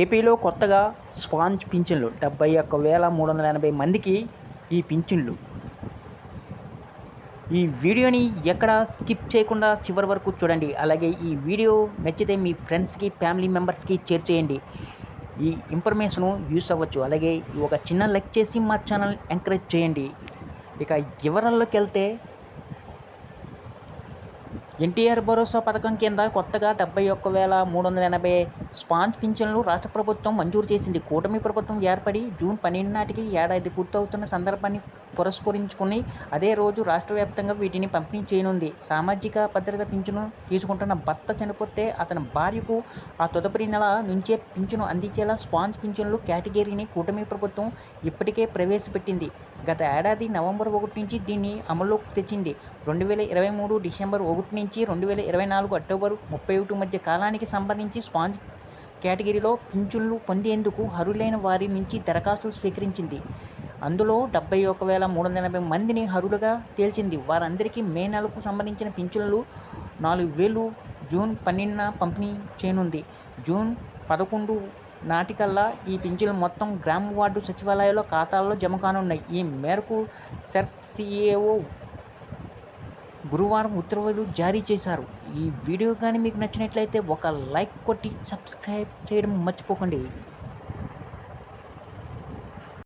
ఏపీలో కొత్తగా స్పాంజ్ పింఛన్లు డెబ్బై ఒక్క వేల మూడు వందల ఎనభై మందికి ఈ పింఛన్లు. ఈ వీడియోని ఎక్కడ స్కిప్ చేయకుండా చివరి వరకు చూడండి. అలాగే ఈ వీడియో నచ్చితే మీ ఫ్రెండ్స్కి ఫ్యామిలీ మెంబర్స్కి షేర్ చేయండి. ఈ ఇన్ఫర్మేషన్ యూస్ అవ్వచ్చు. అలాగే ఒక చిన్న లైక్ చేసి మా ఛానల్ ఎంకరేజ్ చేయండి. ఇక వివరాల్లోకి వెళ్తే ఎన్టీఆర్ భరోసా పథకం కింద కొత్తగా డెబ్బై ఒక్క వేల మూడు వందల ఎనభై స్పాంజ్ పింఛన్లు రాష్ట్ర ప్రభుత్వం మంజూరు చేసింది. కూటమి ప్రభుత్వం ఏర్పడి జూన్ పన్నెండు నాటికి ఏడాది పూర్తవుతున్న సందర్భాన్ని పురస్కరించుకుని అదే రోజు రాష్ట్ర వ్యాప్తంగా వీటిని పంపిణీ చేయనుంది. సామాజిక భద్రత పింఛను తీసుకుంటున్న భర్త చనిపోతే అతని భార్యకు ఆ తదుపరి నెల నుంచే పింఛను అందించేలా స్పాంజ్ పింఛన్లు కేటగిరీని కూటమి ప్రభుత్వం ఇప్పటికే ప్రవేశపెట్టింది. గత ఏడాది నవంబర్ ఒకటి నుంచి దీన్ని అమల్లోకి తెచ్చింది. రెండు వేల ఇరవై మూడు డిసెంబర్ ఒకటి నుంచి రెండు వేల ఇరవై నాలుగు అక్టోబర్ ముప్పై ఒకటి మధ్య కాలానికి సంబంధించి స్పాంజ్ కేటగిరీలో పింఛన్లు పొందేందుకు అర్హులైన వారి నుంచి దరఖాస్తులు స్వీకరించింది. అందులో డెబ్బై ఒక వేల మూడు వందల ఎనభై మందిని అర్హులుగా తేల్చింది. వారందరికీ మే నెలకు సంబంధించిన పింఛన్లు నాలుగు వేలు జూన్ పన్నెండున పంపిణీ చేయనుంది. జూన్ పదకొండు నాటికల్లా ఈ పింఛన్లు మొత్తం గ్రామ వార్డు సచివాలయాల్లో ఖాతాల్లో జమ కానున్నాయి. ఈ మేరకు సెర్ప్ సిఏఓ గురువారం ఉత్తర్వులు జారీ చేశారు. ఈ వీడియో కానీ మీకు నచ్చినట్లయితే ఒక లైక్ కొట్టి సబ్స్క్రైబ్ చేయడం మర్చిపోకండి.